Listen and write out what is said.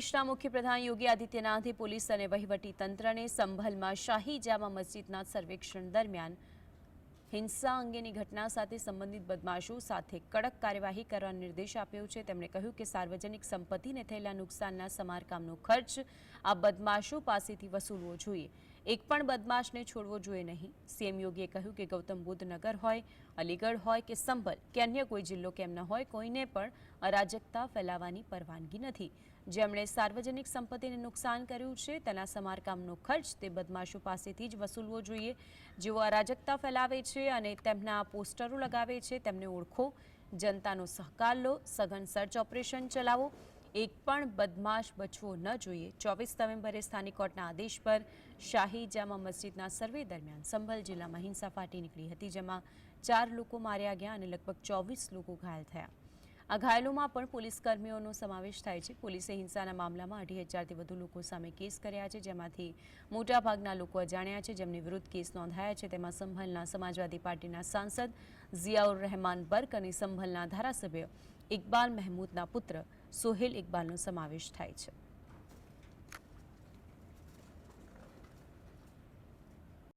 પ્રદેશના મુખ્યપ્રધાન યોગી આદિત્યનાથે પોલીસ અને વહીવટી તંત્રને સંભલમાં શાહી જામા મસ્જિદના સર્વેક્ષણ દરમિયાન હિંસા અંગેની ઘટના સાથે સંબંધિત બદમાશો સાથે કડક કાર્યવાહી કરવા નિર્દેશ આપ્યો છે. તેમણે કહ્યું કે સાર્વજનિક સંપત્તિને થયેલા નુકસાનના સમારકામનો ખર્ચ આ બદમાશો પાસેથી વસૂલવો જોઈએ. એક પણ બદમાશને છોડવો જોઈએ નહીં. સીએમ યોગીએ કહ્યું કે ગૌતમ બુદ્ધ નગર હોય, અલીગઢ હોય કે સંભલ, કે અન્ય કોઈ જિલ્લો કેમ ન હોય, કોઈને પણ અરાજકતા ફેલાવવાની પરવાનગી નથી. જેમણે સાર્વજનિક સંપત્તિને નુકસાન કર્યું છે, તેના સમારકામનો ખર્ચ તે બદમાશો પાસેથી જ વસૂલવો જોઈએ. જેઓ અરાજકતા ફેલાવે છે અને તેમના પોસ્ટરો લગાવે છે, તેમને ઓળખો. જનતાનો સહકાર લો, સઘન સર્ચ ઓપરેશન ચલાવો. એક પણ બદમાશ બચવો ન જોઈએ. ચોવીસ નવેમ્બરે સ્થાનિક કોર્ટના આદેશ પર શાહી જામા મસ્જિદના સર્વે દરમિયાન સંભલ જિલ્લામાં હિંસા ફાટી નીકળી હતી, જેમાં ચાર લોકો માર્યા ગયા અને લગભગ ચોવીસ લોકો ઘાયલ થયા. આ ઘાયલોમાં પણ પોલીસ કર્મીઓનો સમાવેશ થાય છે. પોલીસે હિંસાના મામલામાં અઢી હજારથી વધુ લોકો સામે કેસ કર્યા છે, જેમાંથી મોટાભાગના લોકો અજાણ્યા છે, જેમની વિરુદ્ધ કેસ નોંધાયા છે. તેમાં સંભલના સમાજવાદી પાર્ટીના સાંસદ ઝિયાઉર રહેમાન બર્ક અને સંભલના ધારાસભ્ય ઇકબાલ મહેમૂદના પુત્ર સોહેલ ઇકબાલનો સમાવેશ થાય છે.